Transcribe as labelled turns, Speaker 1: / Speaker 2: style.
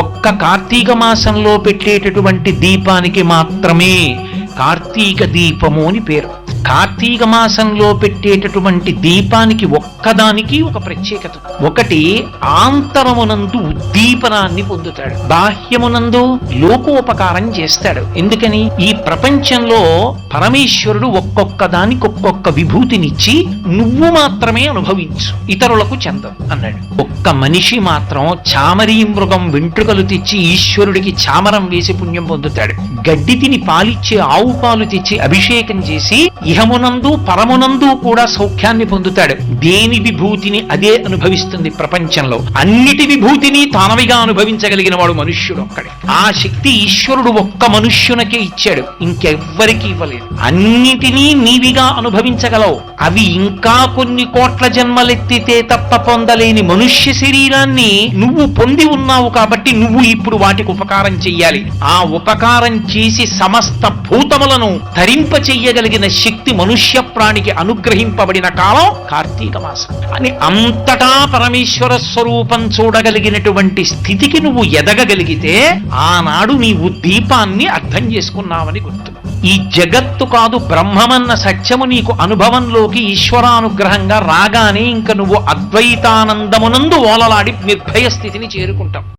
Speaker 1: ఒక్క కార్తీక మాసంలో పెట్టేటటువంటి దీపానికి మాత్రమే కార్తీక దీపము అని పేరు. కార్తీక మాసంలో పెట్టేటటువంటి దీపానికి ఒక్కదానికి ఒక ప్రత్యేకత. ఒకటి ఆంతరమునందు ఉద్దీపనాన్ని పొందుతాడు. బాహ్యమునందు లోకోపకారం చేస్తాడు. ఎందుకని? ఈ ప్రపంచంలో పరమేశ్వరుడు ఒక్కొక్క దానికి ఒక్కొక్క విభూతినిచ్చి నువ్వు మాత్రమే అనుభవించు. ఇతరులకు చెందం అన్నాడు. ఒక్క మనిషి మాత్రం చామరీ మృగం వెంట్రుకలు తెచ్చి ఈశ్వరుడికి చామరం వేసి పుణ్యం పొందుతాడు. గడ్డి తిని పాలిచ్చే ఆవు పాలు తెచ్చి అభిషేకం చేసి ఇహమునందు పరమునందు కూడా సౌఖ్యాన్ని పొందుతాడు. దేని విభూతిని అదే అనుభవిస్తుంది ప్రపంచంలో. అన్నిటి విభూతిని తానవిగా అనుభవించగలిగిన వాడు మనుష్యుడు ఒక్కడే ఆ శక్తి ఈశ్వరుడు ఒక్క మనుష్యునకే ఇచ్చాడు. ఇంకెవ్వరికి ఇవ్వలేదు. అన్నిటినీ నీవిగా అనుభవించగలవు. అవి ఇంకా కొన్ని కోట్ల జన్మలెత్తితే తప్ప పొందలేని మనుష్య శరీరాన్ని నువ్వు పొంది ఉన్నావు కాబట్టి నువ్వు ఇప్పుడు వాటికి ఉపకారం చెయ్యాలి. ఆ ఉపకారం చేసి సమస్త భూతములను ధరింప చెయ్యగలిగిన శక్తి శక్తి మనుష్య ప్రాణికి అనుగ్రహింపబడిన కాలం కార్తీక మాసం. అని అంతటా పరమేశ్వర స్వరూపం చూడగలిగినటువంటి స్థితికి నువ్వు ఎదగగలిగితే ఆనాడు నీవు దీపాన్ని అర్థం చేసుకున్నావని గుర్తు. ఈ జగత్తు కాదు బ్రహ్మమన్న సత్యము నీకు అనుభవంలోకి ఈశ్వరానుగ్రహంగా రాగానే ఇంక నువ్వు అద్వైతానందమునందు ఓలలాడి నిర్భయ స్థితిని చేరుకుంటావు.